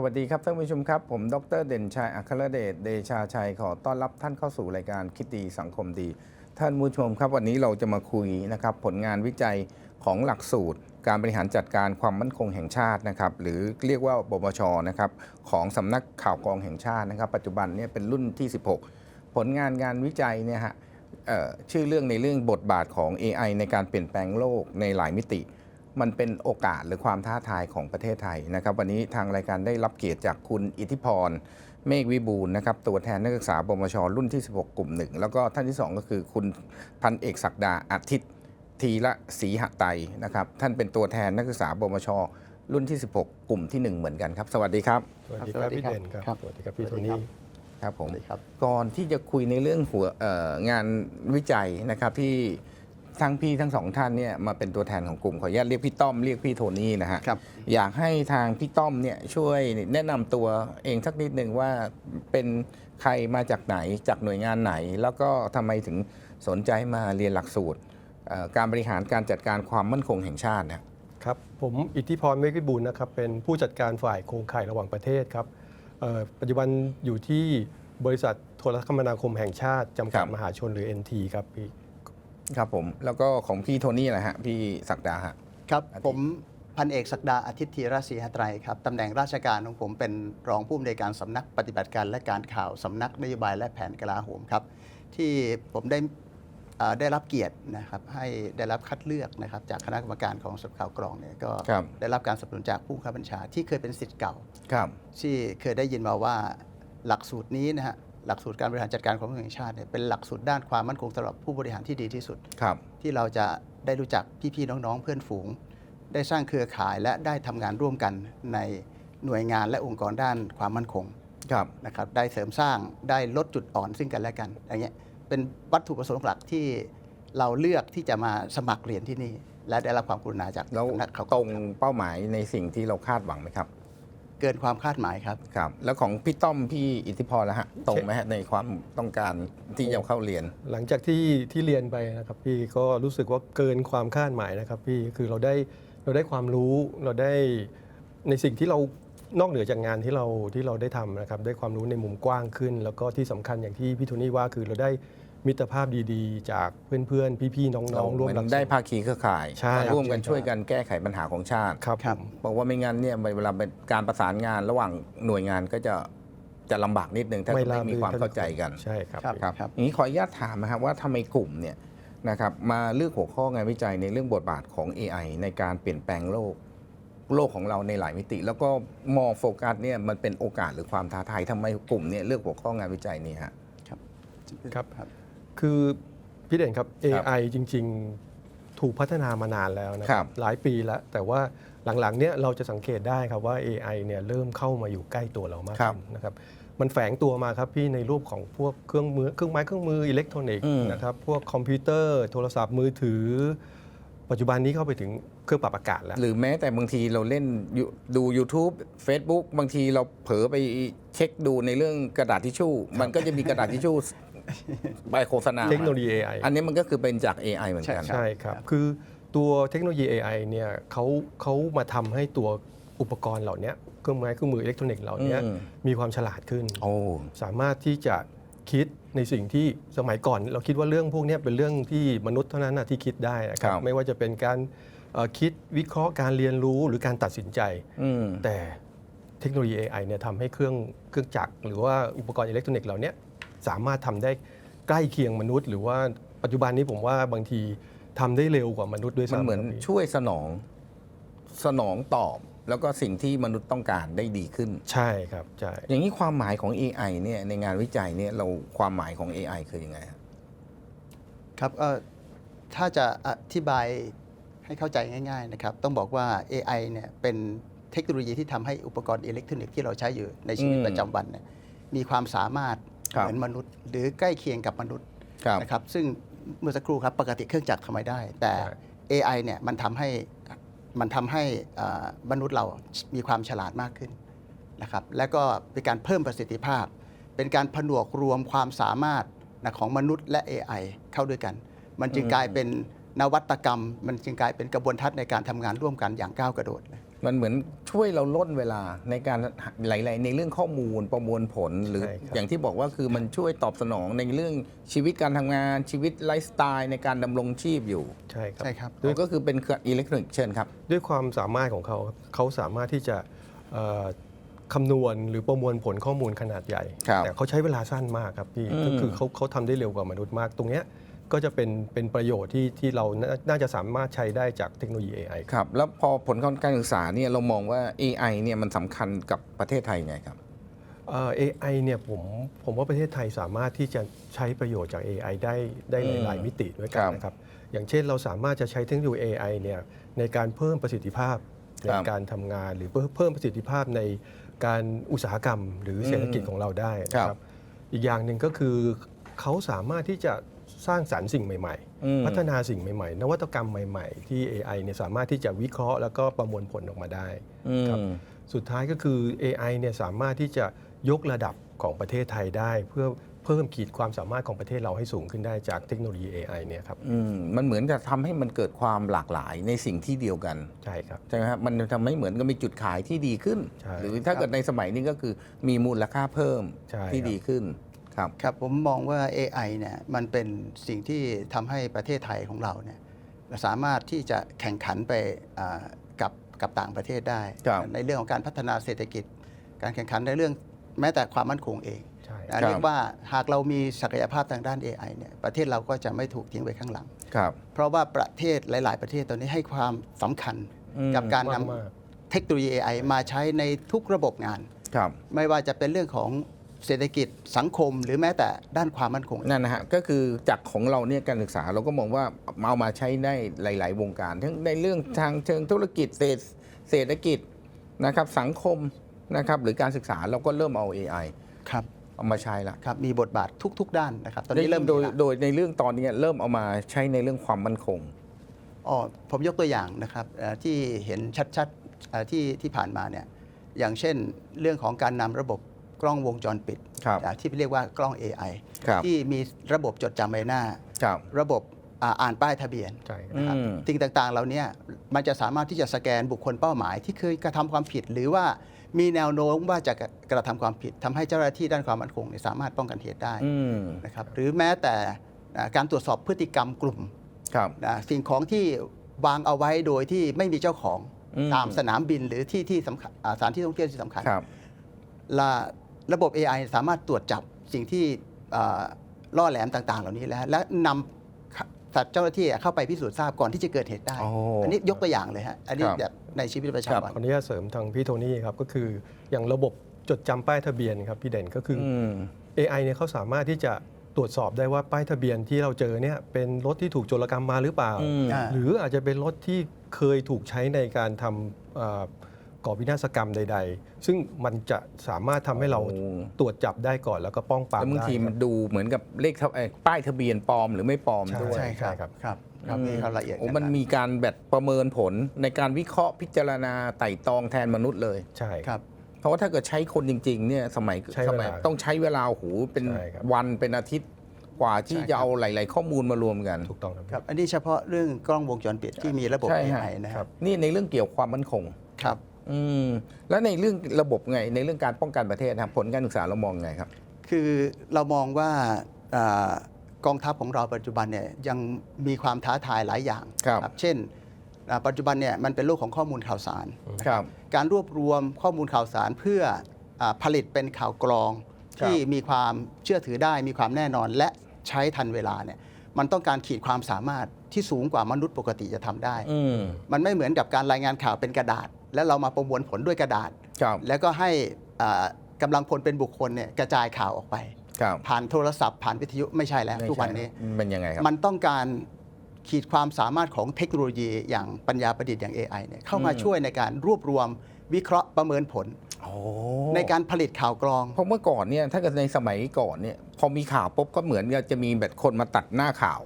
สวัสดีครับท่านผู้ชมครับ ผมดรเด่นชัยอัครเดชเดชาชัยขอต้อนรับท่านเข้าสู่รายการคิดดีสังคมดี ท่านผู้ชมครับวันนี้เราจะมาคุยนะครับผลงานวิจัยของหลักสูตร การบริหารจัดการความมั่นคงแห่งชาตินะครับหรือเรียกว่าบปชนะครับของสำนักข่าวกรองแห่งชาตินะครับ ปัจจุบันเนี่ยเป็นรุ่นที่ 16 ผลงานงานวิจัยเนี่ยฮะชื่อเรื่องในเรื่องบทบาทของ AI ในการเปลี่ยนแปลงโลกในหลายมิติ มันเป็นโอกาสหรือความท้าทายของประเทศไทยนะครับ วันนี้ทางรายการได้รับเกียรติจากคุณอิทธิพร เมฆวิบูลย์นะครับตัวแทนนักศึกษาบมชรุ่นที่ 16 กลุ่มหนึ่งแล้วก็ท่านที่ 2 ก็คือคุณพันเอกศักดาอาทิตย์ทีละศรีหไตรนะครับท่านเป็นตัวแทนนักศึกษาบมชรุ่นที่ 16 กลุ่มที่ 1 เหมือนกันครับ สวัสดีครับ สวัสดีคครัรับบพี่เด่นครับครับ สวัสดีครับพี่สโทวัสดีนี่ครับครับผมสวัสดีครับก่อนที่จะคุยในเรื่องหัวเอ่องานวิจัยนะครับที่ ทั้งพี่ทั้งสองท่านเนี่ยมาเป็นตัวแทนของกลุ่มขออนุญาตเรียกพี่ต้อมเรียกพี่โทนี่นะฮะครับอยากให้ทางพี่ต้อมเนี่ยช่วยแนะนำตัวเองสักนิดหนึ่งว่าเป็นใครมาจากไหนจากหน่วยงานไหน แล้วก็ทำไมถึงสนใจมาเรียนหลักสูตรเอ่อการบริหารการจัดการความมั่นคงแห่งชาตินะครับครับผมอิทธิพรเมฆวิบูลย์นะครับเป็นผู้จัดการฝ่ายโครงข่ายระหว่างประเทศครับเอ่อปัจจุบันอยู่ที่บริษัทโทรคมนาคมแห่งชาติจำกัดมหาชนหรือ NT ครับพี่ ครับผมแล้วก็ของพี่โทนี่แหละฮะพี่ศักดาฮะ ครับ อาทิตย์ ผมพันเอกศักดาอาทิตย์ธีรศรีหไตรครับตำแหน่งราชการของผมเป็นรองผู้อำนวยการสำนักปฏิบัติการและการข่าวสำนักนโยบายและแผนกลาโหมครับ ที่ผมได้เอ่อได้รับเกียรตินะครับให้ได้รับคัดเลือกนะครับจากคณะกรรมการของสำนักข่าวกรองเนี่ยก็ครับ ได้รับการสนับสนุนจากผู้บังคับบัญชา ที่เคยเป็นสิทธิ์เก่า ครับ ที่เคยได้ยินมาว่าหลักสูตรนี้นะฮะ หลักสูตรการบริหารจัดการความมั่นคงแห่งชาติเนี่ยเป็นหลักสูตรด้านความมั่นคงสำหรับผู้บริหารที่ดีที่สุด ครับ ที่เราจะได้รู้จักพี่ๆน้องๆ เพื่อนฝูง ได้สร้างเครือข่ายและได้ทำงานร่วมกันในหน่วยงานและองค์กรด้านความมั่นคงครับ นะครับได้เสริมสร้างได้ลดจุดอ่อนซึ่งกันและกันอย่างเงี้ยเป็นวัตถุประสงค์หลักที่เราเลือกที่จะมาสมัครเรียนที่นี่ และได้รับความกรุณาจากแล้วสำนักข่าวตรงเป้าหมายในสิ่งที่เราคาดหวังไหมครับ เกินความคาดหมายครับ ครับ แล้วของพี่ต้อมพี่อิทธิพรละฮะตรงไหมฮะในความต้องการที่จะเข้าเรียน หลังจากที่ที่เรียนไปนะครับ พี่ก็รู้สึกว่าเกินความคาดหมายนะครับ พี่คือเราได้เราได้ความรู้เราได้ในสิ่งที่เรานอกเหนือจากงานที่เราที่เราได้ทำนะครับได้ความรู้ในมุมกว้างขึ้น แล้วก็ที่สำคัญอย่างที่พี่โทนี่ว่าคือเราได้ มิตรภาพดีๆ จากเพื่อนๆ พี่ๆ น้องๆ ร่วมเหหลัมืกอนสูตรได้ภาคีเครือข่าย ใช่ครับร่วมกันใช่ครับ ช่วยกันแก้ไขปัญหาของชาติครับครับผมบอกว่าไม่งั้นเนี่ยเวลาเป็นการประสานงานระหว่างหน่วยงานก็จะจะลำบากนิดนึงถ้าไม่ไม่ราบมีรื่นความเข้าใจกัน ใช่ครับ ครับ ครับ อย่างนี้ขออนุญาตถามนะครับว่าทำไมกลุ่มเนี่ยนะครับมาเลือกหัวข้องานวิจัยในเรื่องบทบาทของ AI ในการเปลี่ยนแปลงโลก โลกของเราในหลายมิติ แล้วก็มองโฟกัสเนี่ยมันเป็นโอกาสหรือความท้าทายทำไมกลุ่มเนี่ยเลือกหัวข้องานวิจัยนี้ฮะ ครับ ครับ คือพี่เด่นครับ AI จริง ๆ ถูกพัฒนามานานแล้วนะคครัรับบหลายปีแล้ว แต่ว่าหลังๆ เนี่ยเราจะสังเกตได้ครับว่า AI เนี่ยเริ่มเข้ามาอยู่ใกล้ตัวเรามากครับขึ้นนะครับมันแฝงตัวมาครับพี่ในรูปของพวกเครื่องมือเครื่องไม้เครื่องมืออิเล็กทรอนิกส์อืมนะครับพวกคอมพิวเตอร์โทรศัพท์มือถือ ปัจจุบันนี้เข้าไปถึงเครื่องปรับอากาศแล้ว หรือแม้แต่บางทีเราเล่นยูดู YouTube Facebook บางทีเราเผลอไปเช็คดูในเรื่องกระดาษทิชชู่ มันก็จะมีกระดาษทิชชู่ ใบโฆษณาเทคโนโลยี AI อันนี้มันก็คือเป็นจาก AI เหมือนกันใช่ใช่ครับ คือตัวเทคโนโลยี AI เนี่ยเขาเขามาทำให้ตัวอุปกรณ์เหล่านี้เครื่องไม้เครื่องมืออิเล็กทรอนิกส์เหล่านี้อืม มีความฉลาดขึ้น โอ้ สามารถที่จะคิดในสิ่งที่สมัยก่อน เราคิดว่าเรื่องพวกเนี้ยเป็นเรื่องที่มนุษย์เท่านั้นนะที่คิดได้นะครับครับไม่ว่าจะเป็นการเอ่อคิดวิเคราะห์การเรียนรู้หรือการตัดสินใจ อืม แต่เทคโนโลยี AI เนี่ยทำให้เครื่องเครื่องจักรหรือว่าอุปกรณ์อิเล็กทรอนิกส์เหล่านี้ สามารถทำได้ใกล้เคียงมนุษย์ หรือว่าปัจจุบันนี้ผมว่าบางทีทำได้เร็วกว่ามนุษย์ด้วยมันซ้ำเหมือนครับพี่ช่วยสนองสนองตอบ แล้วก็สิ่งที่มนุษย์ต้องการได้ดีขึ้น ใช่ครับใช่อย่างนี้ความหมายของ AI เนี่ยในงานวิจัยเนี่ยเราความหมายของ AI คือยังไงฮะครับเอ่อถ้าจะอธิบายให้เข้าใจง่าย ๆนะครับ ต้องบอกว่า AI เนี่ยเป็นเทคโนโลยีที่ทำให้อุปกรณ์อิเล็กทรอนิกส์ที่เราใช้อยู่ในชีวิตอืมประจำวันเนี่ยมีความสามารถครับ เหมือนมนุษย์ หรือใกล้เคียงกับมนุษย์ครับนะครับซึ่งเมื่อสักครู่ครับปกติเครื่องจักรทำไมได้ แต่ใช่ AI เนี่ยมันทำให้มันทำให้เอ่อมนุษย์เรามีความฉลาดมากขึ้นนะครับและก็เป็นการเพิ่มประสิทธิภาพ เป็นการผนวกรวมความสามารถนะของมนุษย์และ AI เข้าด้วยกัน มันจึงอืมกลายเป็นนวัตกรรม มันจึงกลายเป็นกระบวนทัศน์ในการทำงานร่วมกันอย่างก้าวกระโดดเลย มันเหมือนช่วยเราล่นเวลาในการหลาย ๆ ในเรื่องข้อมูลประมวลผลหรือใช่ครับ อย่างที่บอกว่าคือมันช่วยตอบสนองในเรื่องชีวิตการทำงานชีวิตไลฟ์สไตล์ในการดำรงชีพอยู่ใช่ครับ ใช่ครับ ด้วย ก็คือเป็นเครื่องอิเล็กทรอนิกส์เชิญครับ ด้วยความสามารถของเขาครับเขาสามารถที่จะเอ่อคำนวณหรือประมวลผลข้อมูลขนาดใหญ่ ครับแต่เขาใช้เวลาสั้นมากครับพี่อืม ก็คือเขาเขาทำได้เร็วกว่ามนุษย์มากตรงเนี้ย ก็จะเป็นเป็นประโยชน์ที่ที่เราน่าน่าจะสามารถใช้ได้จากเทคโนโลยี AI ครับ แล้วพอผลการศึกษาเนี่ยเรามองว่า AI เนี่ยมันสำคัญกับประเทศไทยไงครับเอ่อ AI เนี่ยผมผมว่าประเทศไทยสามารถที่จะใช้ประโยชน์จาก AI ได้ได้อืมหลายๆมิติด้วยกัคนรับนะครับ อย่างเช่นเราสามารถจะใช้เทคโนโลยี AI เนี่ยในการเพิ่มประสิทธิภาพในครับการทำงานหรือเพิ่มเพิ่มประสิทธิภาพในการอุตสาหกรรม หรือเศรษฐกิจของเราได้นะคครัรับบอีกอย่างหนึ่งก็คือเขาสามารถที่จะ สร้างสรรค์สิ่งใหม่อืมๆพัฒนาสิ่งใหม่ๆ นวัตกรรมใหม่ๆ ที่ AI เนี่ยสามารถที่จะวิเคราะห์แล้วก็ประมวลผลออกมาได้อืมครับสุดท้ายก็คือ AI เนี่ยสามารถที่จะยกระดับของประเทศไทยได้ เพื่อเพิ่มขีดความสามารถของประเทศเราให้สูงขึ้นได้จากเทคโนโลยี AI เนี่ยครับอืมมันเหมือนจะทำให้มันเกิดความหลากหลายในสิ่งที่เดียวกัน ใช่ครับใช่ไหมครับมันทำให้เหมือนกับมีจุดขายที่ดีขึ้นใช่หรือถ้าเกิดในสมัยนี้ก็คือมีมูลค่าเพิ่มใช่ที่ครับดีขึ้น ครับครับผมมองว่า AI เนี่ยมันเป็นสิ่งที่ทำให้ประเทศไทยของเราเนี่ยสามารถที่จะแข่งขันไปอ่ากับกับต่างประเทศได้ ครับในเรื่องของการพัฒนาเศรษฐกิจ การแข่งขันในเรื่องแม้แต่ความมั่นคงเองใช่นะเรียกว่าหากเรามีศักยภาพทางด้าน AI เนี่ยประเทศเราก็จะไม่ถูกทิ้งไว้ข้างหลัง ครับเพราะว่าประเทศหลาย ๆ ประเทศตอนนี้ให้ความสำคัญอืม กับการนมากมากำเทคโนโลยี AI มาใช้ในทุกระบบงาน ครับ ไม่ว่าจะเป็นเรื่องของ เศรษฐกิจสังคมหรือแม้แต่ด้านความมั่นคง นั่นนะฮะก็คือจากของเราเนี่ยการศึกษาเราก็มองว่าเอามาใช้ได้หลาย ๆ วงการ ทั้งในเรื่องทางเชิงธุรกิจเศรษฐเศรษฐกิจนะครับสังคมนะครับหรือการศึกษาเราก็เริ่มเอา AI ครับเอามาใช้ละครับมีบทบาททุก ๆ ด้านนะครับตอนนี้เริ่มโดยมีละโดยในเรื่องตอนนี้เริ่มเอามาใช้ในเรื่องความมั่นคงอ๋อผมยกตัวอย่างนะครับเอ่อที่เห็นชัดๆเอ่อที่ที่ผ่านมาเนี่ยอย่างเช่นเรื่องของการนำระบบ กล้องวงจรปิด ครับอ่าที่เรียกว่ากล้อง AI ครับที่มีระบบจดจำใบหน้าครับระบบอ่าอ่านป้ายทะเบียนใช่ครับนะครับอืมสิ่งต่างๆเหล่านี้มันจะสามารถที่จะสแกนบุคคลเป้าหมาย ที่เคยกระทำความผิด หรือว่ามีแนวโน้มว่าจะกระทำความผิดทำให้เจ้าหน้าที่ด้านความมั่นคงเนี่ยสามารถป้องกันเหตุได้อืมนะครับหรือแม้แต่อ่าการตรวจสอบพฤติกรรมกลุ่มครับนะสิ่งของที่วางเอาไว้โดยที่ไม่มีเจ้าของอืมตามสนามบินหรือที่ที่สำคัญอ่าสถานที่ท่องเที่ยวที่สำคัญครับละ ระบบ AI สามารถตรวจจับสิ่งที่อ่าล่อแหลมต่าง ๆ เหล่านี้แล้ว และนำสัตว์เจ้าหน้าที่เข้าไปพิสูจน์ทราบก่อนที่จะเกิดเหตุได้โอ้อันนี้ยกตัวอย่างเลยฮะ อันนี้ครับแบบในชีวิตประครับจำวันขออนุญาตเสริมทางพี่โทนี่ครับ ก็คืออย่างระบบจดจำป้ายทะเบียนครับพี่เด่นก็คือออืม AI เนี่ยเขาสามารถที่จะตรวจสอบได้ว่าป้ายทะเบียนที่เราเจอเนี่ยเป็นรถที่ถูกโจรกรรมมาหรือเปล่าอืมอ่าหรืออาจจะเป็นรถที่เคยถูกใช้ในการทำเอ่อ ก่อวินาศกรรมใด ๆ ซึ่งมันจะสามารถทำให้เราโอ้ตรวจจับได้ก่อนแล้วก็ป้องปราแล้มวบางได้ทีคมัรันบดูเหมือนกับเลขทะเอ่อป้ายทะเบียนปลอมหรือไม่ปลอมใช่ด้วย ใช่ครับครับ ครับครับมีรายละเอียดโอ้กัมันมีการแบบประเมินผลในการวิเคราะห์พิจารณาไต่ตองแทนมนุษย์เลย ใช่ ครับ เพราะว่าถ้าเกิดใช้คนจริง ๆ เนี่ยสมัยใช้สเวลามัยต้องใช้เวลาโอ้โหเป็นใช่ครับ วันเป็นอาทิตย์กว่าที่ใช่ครับ จะเอาหลาย ๆ ข้อมูลมารวมกัน ถูกต้องครับ ครับ อันนี้เฉพาะเรื่องกล้องวงจรปิดที่มีระบบ ใช่ฮะ AI นะคครัรับ บ นี่ในเรื่องเกี่ยวความมั่นคง ครับ อืมแล้วในเรื่องระบบไงในเรื่องการป้องกันประเทศนะครับผลการศึกษาเรามองไงครับ คือเรามองว่าอ่ากองทัพของเราปัจจุบันเนี่ยยังมีความท้าทายหลายอย่างครับเช่นอ่าปัจจุบันเนี่ยมันเป็นโลกของข้อมูลข่าวสาร ครับ การรวบรวมข้อมูลข่าวสารเพื่ออาผลิตเป็นข่าวกรอง ครับ ที่มีความเชื่อถือได้มีความแน่นอนและใช้ทันเวลาเนี่ยมันต้องการขีดความสามารถที่สูงกว่ามนุษย์ปกติจะทำได้ อืม มันไม่เหมือนกับการรายงานข่าวเป็นกระดาษ แล้วเรามาประมวลผลด้วยกระดาษครับแล้วก็ให้อ่ากำลังพลเป็นบุคคลเนี่ยกระจายข่าวออกไปครับผ่านโทรศัพท์ผ่านวิทยุไม่ใช่แล้วไม่ทุกใช่วันนี้มันเป็นยังไงครับมันต้องการขีดความสามารถของเทคโนโลยีอย่างปัญญาประดิษฐ์อย่าง AI เนี่ยเข้ามาอืมช่วยในการรวบรวมวิเคราะห์ประเมินผลโอ้ ในการผลิตข่าวกรอง เพราะเมื่อก่อนเนี่ยถ้าเกิดในสมัยก่อนเนี่ยพอมีข่าวปุ๊บก็เหมือนกับจะมีแบบคนมาตัดหน้าข่าว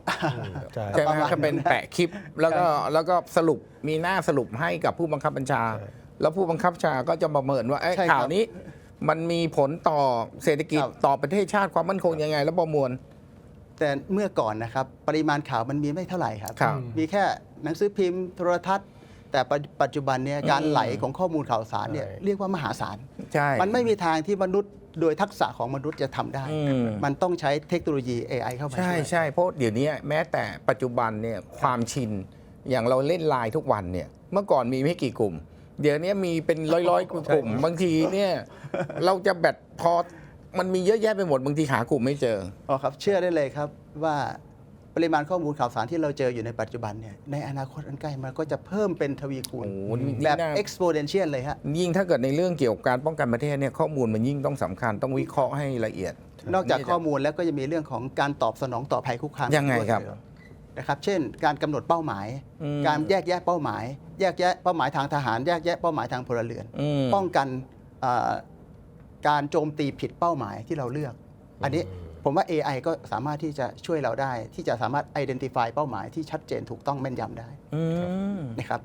ใช่ใช่ไหมประคมารัณบจะเป็นนั้นแปะคลิปแล้วก็แล้วก็สรุปมีหน้าสรุปให้กับผู้บังคับบัญชาใช่แล้วผู้บังคับบัญชาก็จะประเมินว่าเอ้ยใช่ครับข่าวนี้มันมีผลต่อเศรษฐกิจครับต่อประเทศชาติความมั่นคงยังไง แล้วประมวล แต่เมื่อก่อนนะครับ ปริมาณข่าวมันมีไม่เท่าไหร่ครับครับมีแค่หนังสือพิมพ์โทรทัศน์ แต่ปัจปัจจุบันเนี่ยการอืมไหลของข้อมูลข่าวสารเนี่ยใช่เรียกว่ามหาศาลใช่มันไม่มีทางที่มนุษย์โดยทักษะของมนุษย์จะทำได้อืมมันต้องใช้เทคโนโลยี AI เข้ามาใช่ช่วยใช่เพราะเดี๋ยวนี้แม้แต่ปัจจุบันเนี่ยความชินอย่างเราเล่นไลน์ทุกวันเนี่ยเมื่อก่อนมีไม่กี่กลุ่ม เดี๋ยวนี้มีเป็นร้อยร้อยๆกลุ่ม บางทีเนี่ยเราจะแบตพอมันมีเยอะแยะไปหมดบางทีหากลุ่มไม่เจออ๋อครับ เชื่อได้เลยครับว่า ปริมาณข้อมูลข่าวสารที่เราเจออยู่ในปัจจุบันเนี่ยในอนาคตอันใกล้มันก็จะเพิ่มเป็นทวีคูณ โอ้โหนี่แบบ น่า exponential เลยฮะ ยิ่งถ้าเกิดในเรื่องเกี่ยวกับการป้องกันประเทศเนี่ยข้อมูลมันยิ่งต้องสำคัญต้องวิเคราะห์ให้ละเอียด นอกจากข้อมูลแล้วก็จะมีเรื่องของการตอบสนองต่อภัยคุกคามยังไงครับด้วยนะครับ เช่น การกำหนดเป้าหมาย อืมการแยกแยะเป้าหมาย แยกแยะเป้าหมายทางทหาร แยกแยะเป้าหมายทางพลเรือน อืม ป้องกันเอ่อการโจมตีผิดเป้าหมายที่เราเลือก อันนี้ ผมว่า AI ก็สามารถที่จะช่วยเราได้ ที่จะสามารถ identify เป้าหมายที่ชัดเจนถูกต้องแม่นยำได้อืมนะครับ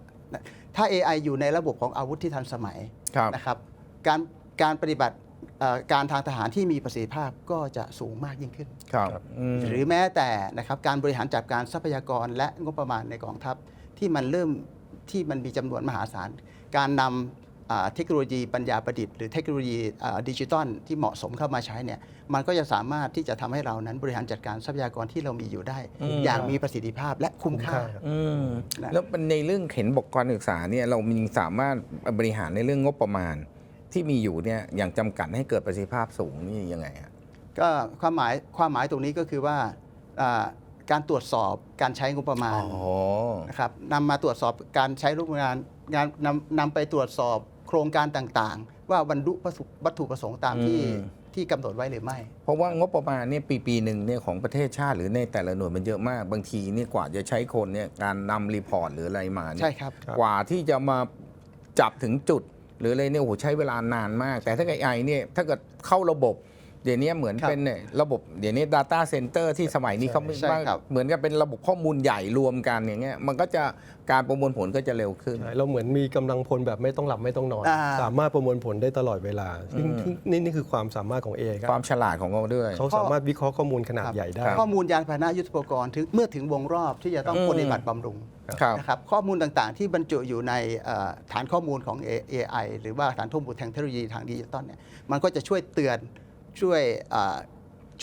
ถ้า AI อยู่ในระบบของอาวุธที่ทันสมัยครับนะครับการการปฏิบัติเอ่อการทางทหารที่มีประสิทธิภาพก็จะสูงมากยิ่งขึ้น ครับอืม หรือแม้แต่นะครับการบริหารจัดการทรัพยากรและงบประมาณในกองทัพที่มันเริ่มที่มันมีจำนวนมหาศาล การนำอ่า เทคโนโลยีปัญญาประดิษฐ์หรือเทคโนโลยีอ่าดิจิตอลที่เหมาะสมเข้ามาใช้เนี่ยมันก็จะสามารถที่จะทำให้เรานั้นบริหารจัดการทรัพยากรที่เรามีอยู่ได้อืมอย่างมีประสิทธิภาพและคุ้มค่าครับอืมนะแล้วในเรื่องเห็นบอกการศึกษาเนี่ยเรามีสามารถบริหารในเรื่องงบประมาณที่มีอยู่เนี่ยอย่างจำกัดให้เกิดประสิทธิภาพสูงนี่ยังไงฮะก็ความหมายความหมายตรงนี้ก็คือว่าอ่าการตรวจสอบการใช้งบประมาณอ๋อนะครับนำมาตรวจสอบการใช้รูปงานงานนำนำไปตรวจสอบ โครงการต่างๆ ว่าบรรลุวัตถุประสงค์ตามที่อืม ที่กำหนดไว้หรือไม่ เพราะว่างบประมาณเนี่ยปีปีหนึ่งเนี่ยของประเทศชาติหรือในแต่ละหน่วยมันเยอะมาก บางทีเนี่ยกว่าจะใช้คนเนี่ยการนำรีพอร์ตหรืออะไรมาเนี่ยใช่ครับครับ กว่าที่จะมาจับถึงจุด หรืออะไรเนี่ยโอ้โหใช้เวลานานมาก แต่ถ้าเกิดไอเนี่ยถ้าเกิดเข้าระบบ เดี๋ยวนี้เหมือนครับเป็นเนี่ยระบบเดี๋ยวนี้ Data Center ที่สมัยนี้เขาไม่ใช่ว่าครับ เหมือนกับเป็นระบบข้อมูลใหญ่รวมกันอย่างเงี้ยมันก็จะการประมวลผลก็จะเร็วขึ้นใช่เราเหมือนมีกำลังพลแบบไม่ต้องหลับไม่ต้องนอน อ่า สามารถประมวลผลได้ตลอดเวลาซึ่งอืมซึ่งนี่นี่คือความสามารถของ AI ครัความฉลาดของเขาด้วย เขาสามารถวิเคราะห์ข้อมูลขนาดครับใหญ่ได้ ข้อมูลยานพาหนะยุทโธปกรณ์ถึงเมื่อถึงวงรอบที่จะต้องอืม ปฏิบัติบำรุงครับ นะครับข้อมูลต่างๆ ที่บรรจุอยู่ในเอ่อฐานข้อมูลของ AI หรือว่าฐานข้อมูลทางเทคโนโลยีทางดิจิตอลเนี่ยมันก็จะช่วยเตือน ช่วยเอ่อ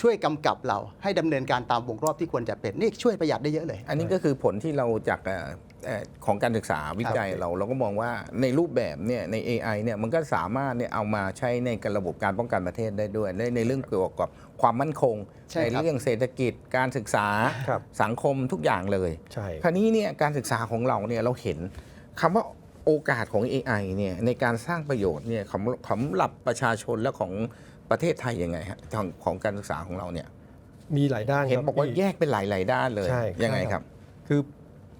ช่วยกำกับเราให้ดำเนินการตามวงรอบที่ควรจะเป็นนี่ช่วยประหยัดได้เยอะเลย อันนี้ก็คือผลที่เราจากเอ่อเอ่อของการศึกษาวิจัยเราเราก็มองว่าในรูปแบบเนี่ยใน AI เนี่ยมันก็สามารถเนี่ยเอามาใช้ในการระบบการป้องกันประเทศได้ด้วย ในในเรื่องเกี่ยวกับความมั่นคงใช่ครับเรื่องเศรษฐกิจการศึกษาครับสังคมทุกอย่างเลยใช่คราวนี้เนี่ยการศึกษาของเราเนี่ยเราเห็นคำว่าโอกาสของ AI เนี่ยในการสร้างประโยชน์เนี่ยสำสำหรับประชาชนและของ ประเทศไทยยังไงฮะของของการศึกษาของเราเนี่ยมีหลายด้านเห็นครับบอกว่าพี่แยกเป็นหลาย ๆ ด้านเลยใช่ยังไงครับ คือ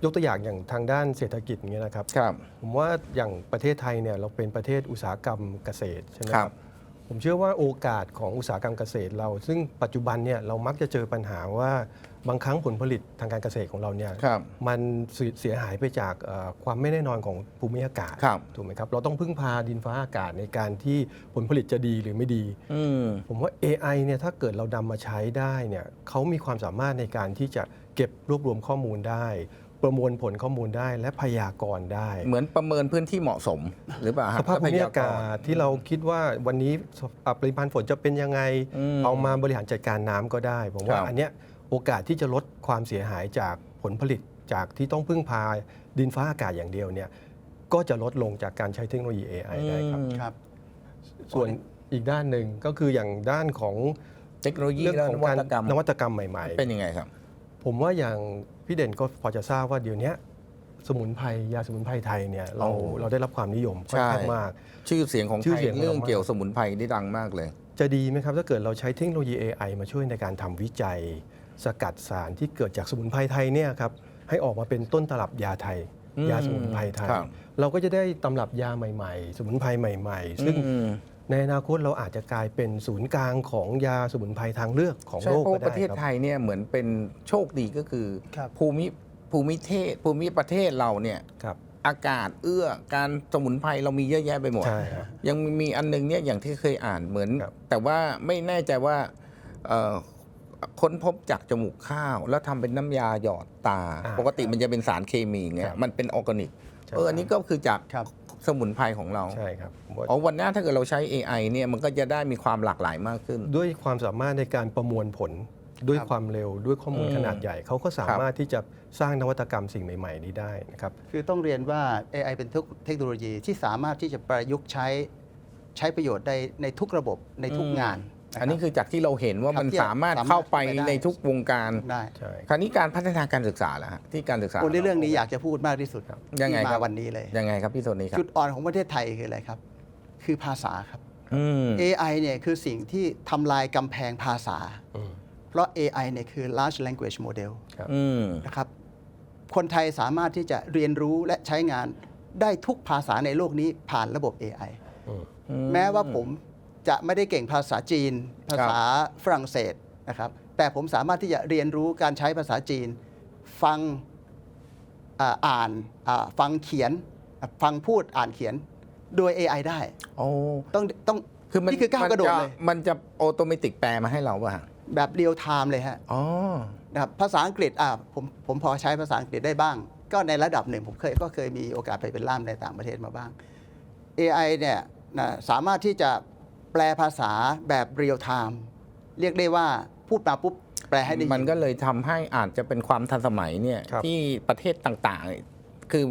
ยกตัวอย่างอย่างทางด้านเศรษฐกิจอย่างเงี้ยนะครับครับ ผมว่าอย่างประเทศไทยเนี่ยเราเป็นประเทศอุตสาหกรรมเกษตรใช่ไหมคครัรับบผมเชื่อว่าโอกาสของอุตสาหกรรมเกษตรเรา ซึ่งปัจจุบันเนี่ยเรามักจะเจอปัญหาว่า บางครั้งผลผลิตทางการเกษตรของเราเนี่ยครับ มันเสียเสียหายไปจากเอ่อความไม่แน่นอนของภูมิอากาศครับถูกไหมครับ เราต้องพึ่งพาดินฟ้าอากาศในการที่ผลผลิตจะดีหรือไม่ดี อืม ผมว่า AI เนี่ยถ้าเกิดเรานำมาใช้ได้เนี่ยเขามีความสามารถในการที่จะเก็บรวบรวมข้อมูลได้ ประมวลผลข้อมูลได้และพยากรณ์ได้ เหมือนประเมินพื้นที่เหมาะสม หรือเปล่าฮะสภาพภูมิอากาและพยศที่เราคิดว่าวันนี้อะปริมาณฝนจะเป็นยังไง อืม เอามาบริหารจัดการน้ำก็ได้ ผมว่าครับ อันเนี้ย โอกาสที่จะลดความเสียหายจากผลผลิตจากที่ต้องพึ่งพาดินฟ้าอากาศอย่างเดียวเนี่ยก็จะลดลงจากการใช้เทคโนโลยี AI ได้ครับอืมครับ ส่วนอีกด้านหนึ่งก็คืออย่างด้านของเทคโนโลยีเรื่องและขนองวัการตกรรมนวัตกรรมใหม่ เป็นยังไงครับ ๆ ผมว่าอย่างพี่เด่นก็พอจะทราบว่าเดี๋ยวนี้สมุนไพรยาสมุนไพรไทยเนี่ยเราโอ้ เราได้รับความนิยมค่อนข้างใช่มาก ชื่อเสียงของชื่ไทอยเสียงของเรา เรื่องมากเกี่ยวสมุนไพรที่ดังมากเลย จะดีไหมครับ ถ้าเกิดเราใช้เทคโนโลยี AI มาช่วยในการทำวิจัย สกัดสารที่เกิดจากสมุนไพรไทยเนี่ยครับให้ออกมาเป็นต้นตลับยาไทย อืมยาสมุนไพรไทย ครับ เราก็จะได้ตำรับยาใหม่ ๆ สมุนไพรใหม่ ๆ ซึ่ง อืม ในอนาคตเราอาจจะกลายเป็นศูนย์กลางของยาสมุนไพรทางเลือกของใช่โลกเพราะก็ว่าปได้ระเทศครับไทยเนี่ยเหมือนเป็นโชคดีก็คือ ครับภูมิภูมิเทศภูมิประเทศเราเนี่ยครับ อากาศเอื้อการสมุนไพรเรามีเยอะแยะไปหมด ใช่ครับ ยังมีอันนึงเนี่ยอย่างที่เคยอ่านเหมือน ครับแต่ว่าไม่แน่ใจว่าเอ่อ ค้นพบจากจมูกข้าว แล้วทำเป็นน้ำยาหยอดตาอ่าปกติมันจะเป็นสารเคมีไงครับมันเป็นออร์แกนิกใช่เอออันนี้ก็คือจากครับสมุนไพรของเราใช่ครับว่าอ๋อวันหน้าถ้าเกิดเราใช้ AI เนี่ยมันก็จะได้มีความหลากหลายมากขึ้น ด้วยความสามารถในการประมวลผลด้วยครับความเร็วด้วยข้อมูลอืมขนาดใหญ่ เขาก็สามารถที่จะสร้างนวัตกรรมสิ่งใหม่ ๆ นี้ได้นะครับคือต้องเรียนว่า AI เป็นเทคโนโลยีที่สามารถที่จะประยุกต์ใช้ใช้ประโยชน์ได้ในทุกระบบในทุกงานนะรับ อันนี้คือจากที่เราเห็นว่าครับมันที่สามารถสามารถเข้าไปเข้าไปได้ในทุกวงการได้ใช่คราวนี้การพัฒนาการศึกษาล่ะฮะที่การศึกษาคนในเรื่องนี้อยากจะพูดมากที่สุดยังไงที่ครัมาบวันนี้เลยยังไงครับพี่โทนี่ครับจุดอ่อนของประเทศไทยคืออะไรครับ คือภาษาครับอืม AI เนี่ยคือสิ่งที่ทำลายกำแพงภาษาอืมเพราะ AI เนี่ยคือ large language model ครับอืมนะครับ คนไทยสามารถที่จะเรียนรู้และใช้งานได้ทุกภาษาในโลกนี้ผ่านระบบ AI อืมแม้ว่าผม จะไม่ได้เก่งภาษาจีน ภาษาฝรั่งเศสนะครับ แต่ผมสามารถที่จะเรียนรู้การใช้ภาษาจีน ฟังอ่าอ่านอ่าฟังเขียน ฟังพูดอ่านเขียนโดย AI ได้โอ้ต้องต้องคือมันนี่คือก้าวกระโดดมันจเลยมันจะออโตเมติกแปลมาให้เราป่ะฮะแบบเรียลไทม์เลยฮะอ๋อนะครับภาษาอังกฤษอ่าผมผมพอใช้ภาษาอังกฤษได้บ้าง ก็ในระดับหนึ่งผมเคยก็เคยมีโอกาสไปเป็นล่ามในต่างประเทศมาบ้าง AI เนี่ยนะสามารถที่จะ แปลภาษาแบบเรียลไทม์เรียกได้ว่าพูดมาปุ๊บแปลให้ได้ยิมันก็เลยทำให้อาจจะเป็นความทันสมัยเนี่ยครับ ที่ประเทศต่างๆ คือ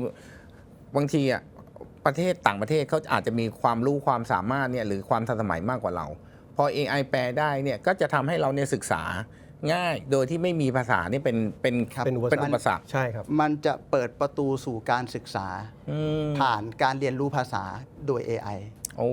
บางทีอะประเทศต่างประเทศเขาอาจจะมีความรู้ความสามารถเนี่ยหรือความทันสมัยมากกว่าเรา พอ AI แปลได้เนี่ยก็จะทำให้เราเนี่ยศึกษาง่ายโดยที่ไม่มีภาษานี่เป็นเป็นครับเป็นอุปเป็นสรอุรปคสรรคใช่ครับ มันจะเปิดประตูสู่การศึกษา อืมผ่านการเรียนรู้ภาษาโดย AI โอ้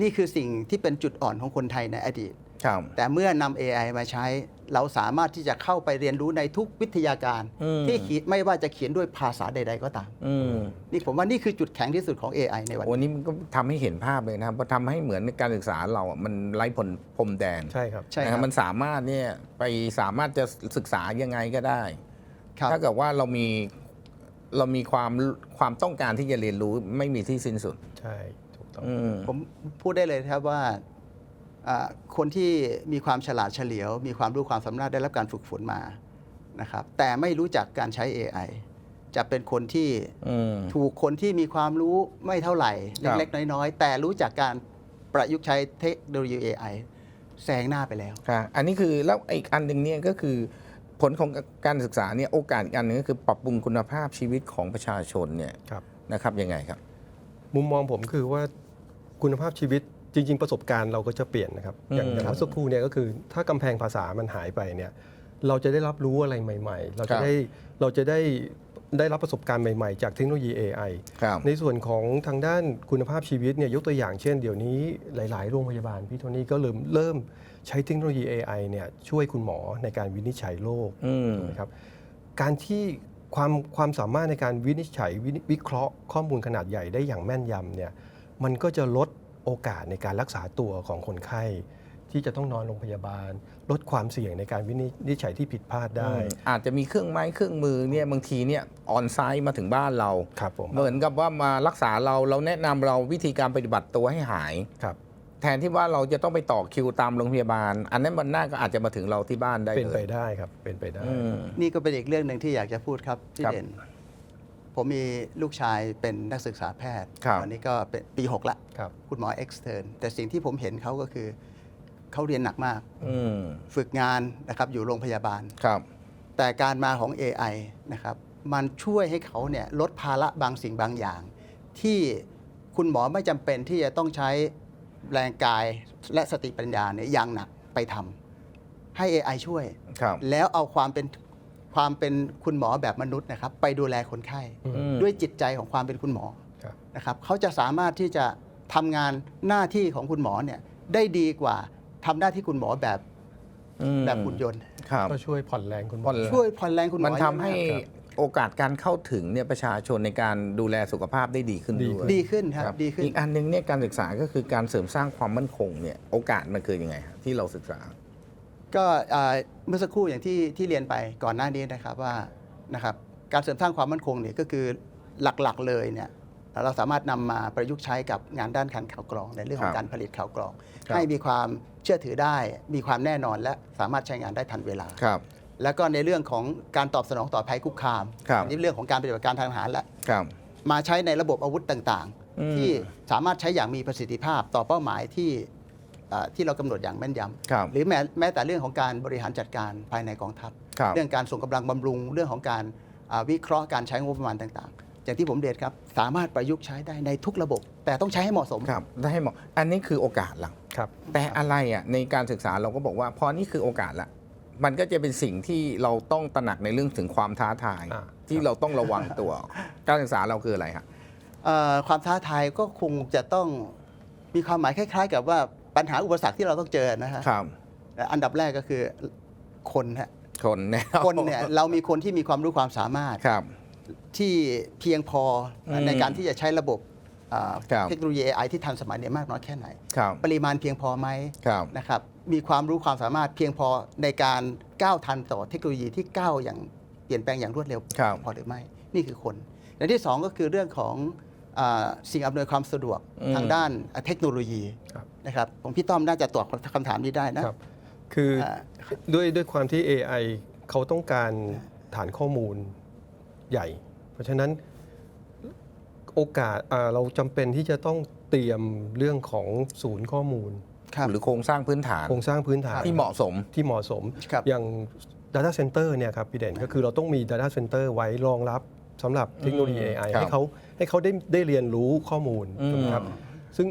นี่คือสิ่งที่เป็นจุดอ่อนของคนไทยในอดีตครับแต่เมื่อนำ AI มาใช้ เราสามารถที่จะเข้าไปเรียนรู้ในทุกวิทยาการอืมที่เขียนไม่ว่าจะเขียนด้วยภาษาใด ๆ ก็ตามอืมนี่ผมว่านี่คือจุดแข็งที่สุดของ AI ในวันโอ้นี้นี่มันก็ทำให้เห็นภาพเลยนะครับเพราะทำให้เหมือนการศึกษาเราอะมันไร้ผลพรมแดนใช่ครับใช่นะคครัรับบมันสามารถเนี่ยไปสามารถจะศึกษายังไงก็ได้ครับถ้าเกิดว่าเรามีเรามีความความต้องการที่จะเรียนรู้ไม่มีที่สิ้นสุดใช่ถูกต้องอืม ผมพูดได้เลยครับว่าอ่าคนที่มีความฉลาดเฉลียว มีความรู้ความสามารถได้รับการฝึกฝนมานะครับแต่ไม่รู้จักการใช้ AI จะเป็นคนที่อืมถูกคนที่มีความรู้ไม่เท่าไหร่ครับเล็กๆ น้อยๆ แต่รู้จักการประยุกต์ใช้เทคโนโลยี AI แซงหน้าไปแล้วค่ะอันนี้คือแล้วอีกอันหนึ่งเนี่ยก็คือผลของการศึกษาเนี่ยโอกาสอีกอันหนึงก็คือปรับปรุงคุณภาพชีวิตของประชาชนเนี่ยครับนะครับยังไงครับ มุมมองผมคือว่า คุณภาพชีวิตจริง ๆ ประสบการณ์เราก็จะเปลี่ยนนะครับ อย่างอืมอย่างเมื่อสักครู่เนี่ยก็คือถ้ากำแพงภาษามันหายไปเนี่ยเราจะได้รับรู้อะไรใหม่ ๆ เราครัจะบ ได้เราจะได้ได้รับประสบการณ์ใหม่ ๆ จากเทคโนโลยี AI ครับ ในส่วนของทางด้านคุณภาพชีวิตเนี่ยยกตัวอย่างเช่นเดี๋ยวนี้หลาย ๆ โรงพยาบาลพี่โทนี่ก็เริ่มเริ่มใช้เทคโนโลยี AI เนี่ยช่วยคุณหมอในการวินิจฉัยโรคอืม ถูกไหมครับการที่ความความสามารถในการวินิจฉัยวินิวิเคราะห์ข้อมูลขนาดใหญ่ได้อย่างแม่นยำเนี่ย มันก็จะลดโอกาสในการรักษาตัวของคนไข้ ที่จะต้องนอนโรงพยาบาล ลดความเสี่ยงในการวินิจฉัยที่ผิดพลาดได้อืมอาจจะมีเครื่องไม้เครื่องมือเนี่ยบางทีเนี่ยออนไซต์มาถึงบ้านเราครับผมเหมือนกับว่ามารักษาเราเราแนะนำเราวิธีการปฏิบัติตัวให้หายครับแทนที่ว่าเราจะต้องไปต่อคิวตามโรงพยาบาล อันนั้นมันน่าก็อาจจะมาถึงเราที่บ้านได้เป็นเลไปยได้ครับเป็นไปได้อืมนี่ก็เป็นอีกเรื่องหนึ่งที่อยากจะพูดครับพี่ครับเด่น ผมมีลูกชายเป็นนักศึกษาแพทย์ครับตอนนี้ก็เป็นปี 6 ละครับ คุณหมอเอ็กซ์เทนแต่สิ่งที่ผมเห็นเขาก็คือ เขาเรียนหนักมาก อืมฝึกงานนะครับอยู่โรงพยาบาล ครับ แต่การมาของ AI นะครับมันช่วยให้เขาเนี่ยลดภาระบางสิ่งบางอย่าง ที่คุณหมอไม่จำเป็นที่จะต้องใช้แรงกายและสติปัญญาเนี่ยอย่างหนักไปทำให้ AI ช่วย ครับ แล้วเอาความเป็น ความเป็นคุณหมอแบบมนุษย์นะครับ ไปดูแลคนไข้อืมอืมด้วยจิตใจของความเป็นคุณหมอครับนะครับเขาจะสามารถที่จะทำงานหน้าที่ของคุณหมอเนี่ยได้ดีกว่าทำหน้าที่คุณหมอแบบอืมแบบหุ่นยนต์ครับก็ช่วยผ่อนแรงคุณหมผ่ออนแรงช่วยผ่อนแรงคุณหมอมันทำให้เยอะมากโอกาสการเข้าถึงเนี่ยประชาชนในการดูแลสุขภาพได้ดีขึ้นดีด้วยดีขึ้นครับดีขึ้นอีกอันหนึงเนี่ยการศึกษาก็คือการเสริมสร้างความมั่นคงเนี่ยโอกาสมันคือยังไงฮะที่เราศึกษา ก็เอ่อเมื่อสักครู่อย่างที่ที่เรียนไปก่อนหน้านี้นะครับว่านะครับการเสริมสร้างความมั่นคงเนี่ยก็คือหลักๆเลยเนี่ยเราสามารถนำมาประยุกต์ใช้กับงานด้านการข่าวกรอง ในเรื่องขอครังบการผลิตข่าวกรองครับให้มีความเชื่อถือได้ มีความแน่นอนและสามารถใช้งานได้ทันเวลาครับ แล้วก็ในเรื่องของการตอบสนองต่อภัยคุกคามครับอันนี่เรื่องของการปฏิบัติการทางทหารและครับมาใช้ในระบบอาวุธต่างอืมๆที่สามารถใช้อย่างมีประสิทธิภาพต่อเป้าหมายที่เอ่อ ที่เรากำหนดอย่างแม่นยครับำหรือแม้แม้แต่เรื่องของการบริหารจัดการภายในกองทัพครับเรื่องการส่งกำลังบำรุงเรื่องของการอ่าวิเคราะห์การใช้งบประมาณต่างๆ อย่างที่ผมเรียนครับสามารถประยุกต์ใช้ได้ในทุกระบบ แต่ต้องใช้ให้เหมาะสมครับได้ให้เหมาะอันนี้คือโอกาสหลักครับ แต่อะไรอะในการศึกษาเราก็บอกว่าพอนี่คือโอกาสละมันก็จะเป็นสิ่งที่เราต้องตระหนักในเรื่องถึงความท้าทายอ่าที่เราต้องระวังตัว การศึกษาเราคืออะไรครับเอ่อความท้าทายก็คงจะต้องมีความหมายคล้าย ๆ กับว่า ปัญหาอุปสรรคที่เราต้องเจอนะฮะครับอันดับแรกก็คือคนฮะคนเนี่ยคนเนี่ยเรามีคนที่มีความรู้ความสามารถครับ ที่เพียงพออมในการที่จะใช้ระบบอ่าครับเทคโนโลยี AI ที่ทันสมัยเนี่ยมากน้อยแค่ไหนครับปริมาณเพียงพอไหมครับนะครับมีความรู้ความสามารถเพียงพอในการก้าวทันต่อเทคโนโลยีที่ก้าวอย่างเปลี่ยนแปลงอย่างรวดเร็วครับพอหรือไม่ นี่คือคนอย่างที่สองก็คือเรื่องของอา สิ่งอำนวยความสะดวกอืมทางด้านเทคโนโลยีครับนะครับผมพี่ต้อมน่าจะตอบคำถามนี้ได้นะครับคืออ่าด้วยด้วยความที่ AI เขาต้องการฐานข้อมูลใหญ่ เพราะฉะนั้นโอกาสอ่าเราจำเป็นที่จะต้องเตรียมเรื่องของศูนย์ข้อมูลครับหรือโครงสร้างพื้นฐานโครงสร้างพื้นฐานที่เหมาะสมที่เหมาะสมครับอย่าง Data Center เนี่ยครับพี่เด่นก็คือเราต้องมี Data Center ไว้รองรับ สำหรับเทคโนโลยี AI ครับให้เขาให้เขาได้ได้เรียนรู้ข้อมูลอืม ถูกไหมครับซึ่ง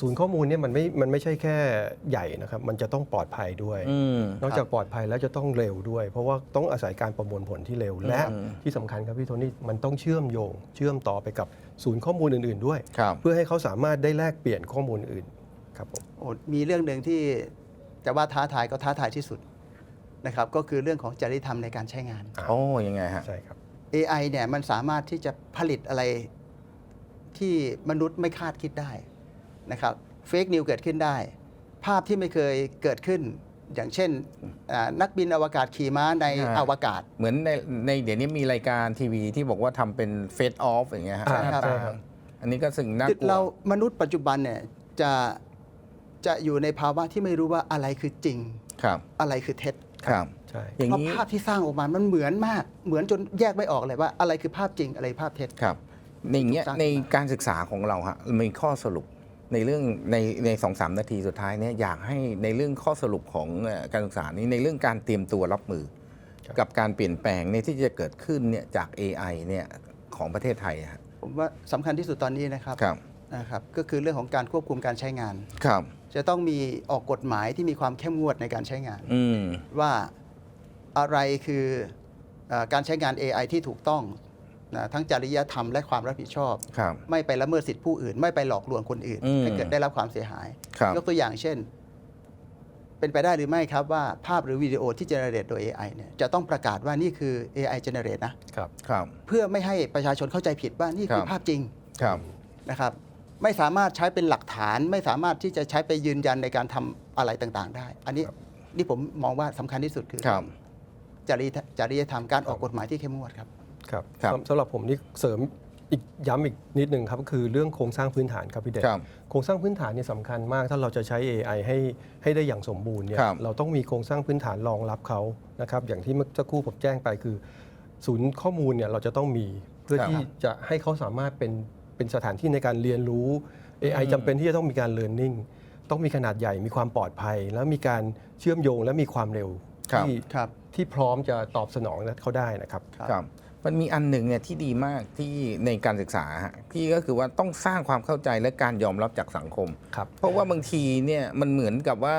ศูนย์ข้อมูลเนี่ยมันไม่มันไม่ใช่แค่ใหญ่นะครับ มันจะต้องปลอดภัยด้วย อืม นอกจากปลอดภัยแล้วจะต้องเร็วด้วย เพราะว่าต้องอาศัยการประมวลผลที่เร็วและอืมที่สำคัญครับพี่โทนี่มันต้องเชื่อมโยง เชื่อมต่อไปกับศูนย์ข้อมูลอื่น ๆ ด้วย ครับ เพื่อให้เขาสามารถได้แลกเปลี่ยนข้อมูลอื่นครับผม โอ้มีเรื่องหนึ่งที่จะว่าท้าทายก็ท้าทายที่สุดนะครับ ก็คือเรื่องของจริยธรรมในการใช้งาน โอ้ยังไงฮะ ใช่ครับ AI เนี่ยมันสามารถที่จะผลิตอะไรที่มนุษย์ไม่คาดคิดได้นะครับเฟกนิวเกิดขึ้นได้ ภาพที่ไม่เคยเกิดขึ้น อย่างเช่นอ่านักบินอวกาศขี่ม้าในอ่าอวกาศ เหมือนในในเดี๋ยวนี้มีรายการทีวีที่บอกว่าทำเป็นเฟสออฟอย่างเงี้ยฮะอ่าครับใช่ครับ อันนี้ก็สิ่งน่าคือกลัว เรามนุษย์ปัจจุบันเนี่ยจะจะอยู่ในภาวะที่ไม่รู้ว่าอะไรคือจริง ครับ อะไรคือเท็จ ครับ ใช่อย่างเพราะนี้ภาพที่สร้างออกมามันเหมือนมาก เหมือนจนแยกไม่ออกเลยว่า อะไรคือภาพจริงอะไรภาพเท็จ ครับในอย่างเงี้ยถูกสร้างในการศึกษาของเราฮะมีข้อสรุปในเรื่องในในสองสามนาทีสุดท้ายเนี่ยอยากให้ในเรื่องข้อสรุปของเอ่อการศึกษานี้ในเรื่องการเตรียมตัวรับมือกับการเปลี่ยนแปลงเนี่ยที่จะเกิดขึ้นเนี่ยจาก AI เนี่ยของประเทศไทยฮะผมว่าสำคัญที่สุดตอนนี้นะครับครับนะครับก็คือเรื่องของการควบคุมการใช้งาน ครับ จะต้องมีออกกฎหมายที่มีความเข้มงวดในการใช้งาน อืม ว่า อะไรคือเออการใช้งาน AI ที่ถูกต้องนะทั้งจริยธรรมและความรับผิดชอบครับไม่ไปละเมิดสิทธิผู้อื่น ไม่ไปหลอกลวงคนอื่นอืมให้เกิดได้รับความเสียหายครับยกตัวอย่างเช่น เป็นไปได้หรือไม่ครับว่าภาพหรือวิดีโอที่เจเนเรตโดย AI เนี่ยจะต้องประกาศว่านี่คือ AI generate นะครับครับ เพื่อไม่ให้ประชาชนเข้าใจผิดว่านี่คือครับภาพจริงครับนะครับไม่สามารถใช้เป็นหลักฐาน ไม่สามารถที่จะใช้ไปยืนยันในการทำอะไรต่าง ๆ ได้ อันนี้ครับนี่ผมมองว่าสำคัญที่สุดคือครับ จริยจริยธรรมการออกกฎหมายที่เข้มงวดครับ ครับครับสำสำหรับผมนี่เสริมอีกย้ำอีกนิดหนึ่งครับก็คือเรื่องโครงสร้างพื้นฐานครับพี่เด่นครับโครงสร้างพื้นฐานเนี่ยสำคัญมาก ถ้าเราจะใช้ AI ให้ให้ได้อย่างสมบูรณ์เนี่ยครับ เราต้องมีโครงสร้างพื้นฐานรองรับเขานะครับอย่างที่เมื่อสักครู่ผมแจ้งไปคือ ศูนย์ข้อมูลเนี่ยเราจะต้องมีเพื่อครับที่จะให้เขาสามารถเป็นเป็นสถานที่ในการเรียนรู้ AI จำเป็นที่จะต้องมีการ learning ต้องมีขนาดใหญ่มีความปลอดภัย แล้วมีการเชื่อมโยงและมีความเร็วครับ ที่ครับที่พร้อมจะตอบสนองเขาได้นะครับครับครับมันมีอันหนึ่งเนี่ยที่ดีมากที่ในการศึกษาฮะที่ก็คือว่าต้องสร้างความเข้าใจและการยอมรับจากสังคมครับเพราะว่าบางทีเนี่ยมันเหมือนกับว่า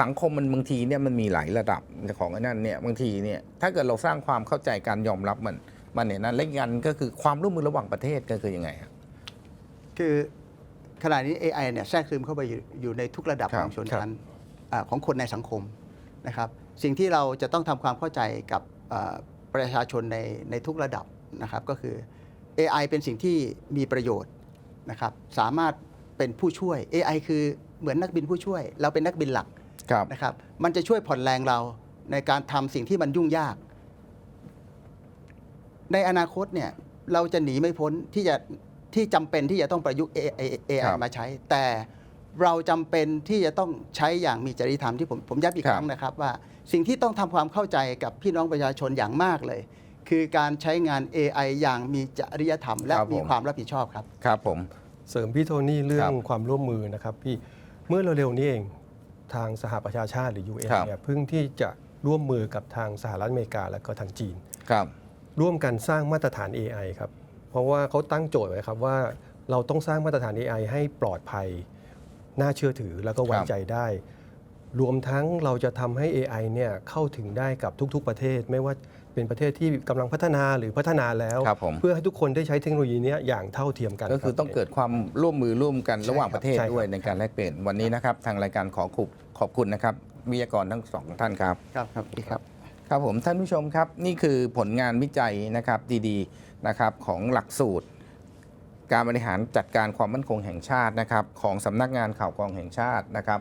สังคมมันบางทีเนี่ยมันมีหลายระดับของไอ้นั่นเนี่ยบางทีเนี่ยถ้าเกิดเราสร้างความเข้าใจการยอมรับมันมันเนี่ยนั้นและอีกอันก็คือความร่วมมือระหว่างประเทศก็คือยังไงครับคือขณะนี้ AI เนี่ยแทรกซึมเข้าไปอยู่อยู่ในทุกระดับครัขบองชนชั้นอ่าของคนในสังคมนะครับ สิ่งที่เราจะต้องทำความเข้าใจกับอ่าประชาชนในในทุกระดับนะครับก็คือ AI เป็นสิ่งที่มีประโยชน์นะครับสามารถเป็นผู้ช่วย AI คือเหมือนนักบินผู้ช่วย เราเป็นนักบินหลักครับนะครับมันจะช่วยผ่อนแรงเราในการทำสิ่งที่มันยุ่งยาก ในอนาคตเนี่ยเราจะหนีไม่พ้นที่จะที่จำเป็นที่จะต้องประยุกต์ AI ครั AI บมาใช้ แต่ เราจำเป็นที่จะต้องใช้อย่างมีจริยธรรมที่ผมผมย้ำอีกครัคบรั้งนะครับ ว่าสิ่งที่ต้องทำความเข้าใจกับพี่น้องประชาชนอย่างมากเลย คือการใช้งาน AI อย่างมีจริยธรรม และครับผมมีความรับผิดชอบครับครับผมเสริมพี่โทนี่เรื่อครังบความร่วมมือนะครับพี่เมื่อเร็วๆนี้เองทางสหประชาชาติหรือ UN ครับเนี่ยเพิ่งที่จะร่วมมือกับทางสหรัฐอเมริกาและก็ทางจีนครับ ร่วมกันสร้างมาตรฐาน AI ครับเพราะว่าเขาตั้งโจทย์ไว้ครับว่าเราต้องสร้างมาตรฐาน AI ให้ปลอดภัย น่าเชื่อถือแล้วก็ไว้ครับใจได้ รวมทั้งเราจะทำให้ AI เนี่ยเข้าถึงได้กับทุก ๆ ประเทศ ไม่ว่าเป็นประเทศที่กำลังพัฒนาหรือพัฒนาแล้ว ครับผม เพื่อให้ทุกคนได้ใช้เทคโนโลยีเนี้ยอย่างเท่าเทียมกันก็คือรับ ต้องเกิดความร่วมมือร่วมกันใช่ระหว่างประเทศใช่ครับด้วยในการแลกเปลี่ยนวันนี้นะครับ ทางรายการขอขอบขอบคุณนะครับวิทยากรทั้งสองท่านครับ ครับครับดีครับ ครับผมท่านผู้ชมครับ นี่คือผลงานวิจัยนะครับดีๆนะครับของหลักสูตร การบริหารจัดการความมั่นคงแห่งชาตินะครับของสำนักงานข่าวกองแห่งชาตินะครับ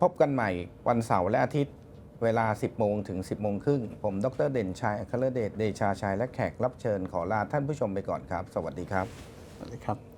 พบกันใหม่วันเสาร์และอาทิตย์เวลา 10 โมงถึง 10 โมงครึ่ง ผมดรเด่นชัยอัครเดชเดชาชัยและแขกรับเชิญขอลาท่านผู้ชมไปก่อนครับ สวัสดีครับ สวัสดีครับ